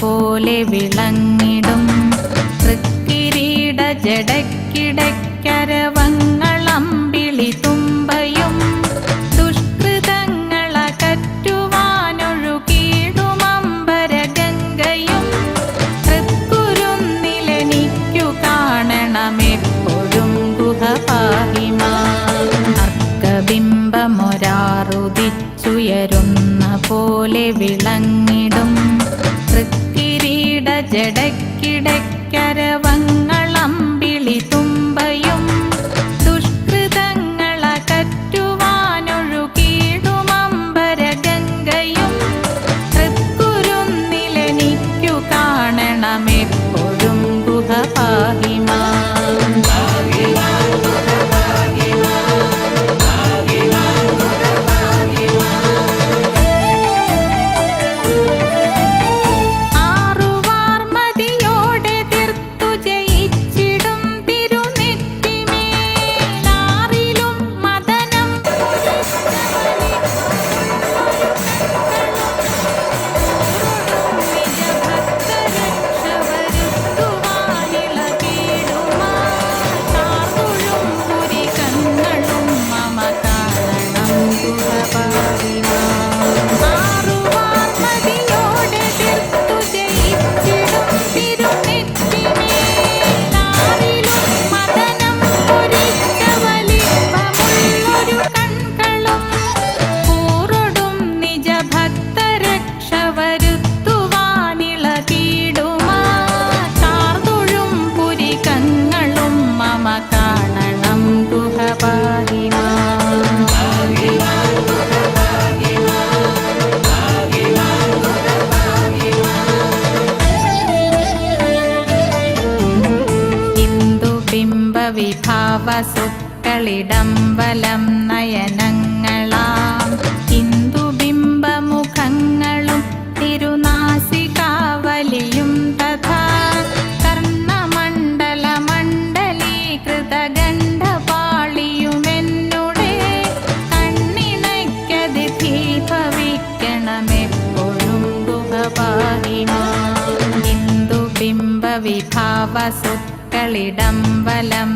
പോലെ വിളങ്ങിടും. തൃക്കിരീട ജടക്കിടക്കരവങ്ങളമ്പിളി തുമ്പയും ദുഷ്കൃതങ്ങളകറ്റുവാനൊഴുകിയിടുമമ്പരഗംഗയും തൃക്കുരുന്നിലെനിക്കു കാണണമെപ്പോഴും ഗുഹപാഹിമാ. അർക്കബിംബമൊരാറുദിച്ചുയരുന്ന പോലെ വിളങ്ങിടും. തൃക്കിരീട ജടക്കിടക്കരവങ്ങളമ്പിളി ഹിന്ദുബിംബവിഭാവസുക്കളിടം വലം നയനങ്ങളാം. ഹിന്ദുബിംബമുഖങ്ങളും തിരുനാസികാവലിയും തഥാ കർണമണ്ഡലമണ്ഡലീകൃതഗണ്ഡപാളിയുമെന്നുടെ കണ്ണിണയ്ക്കതിഥി ഭവിക്കണമെപ്പോഴും ഗുഹപാഹിമാ ഹിന്ദുബിംബവിഭാവസുക്കളിടം വലം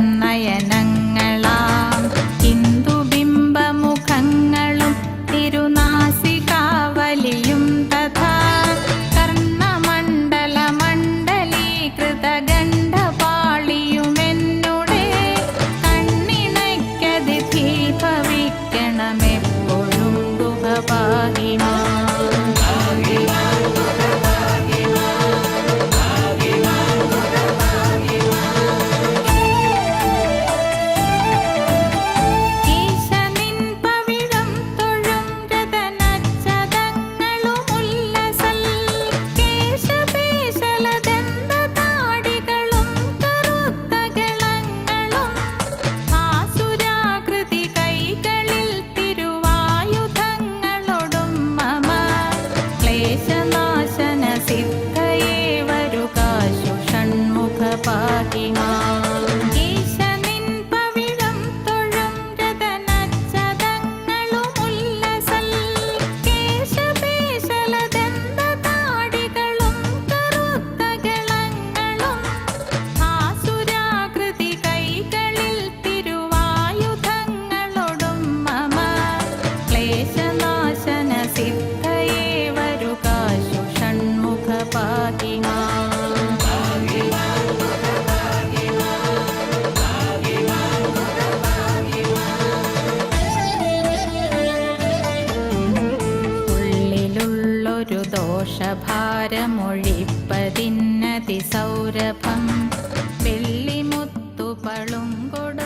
ദോഷഭാരമൊഴിപ്പതിന്നതി സൗരഭം വെള്ളിമുത്തുപളും പളുങ്കൊട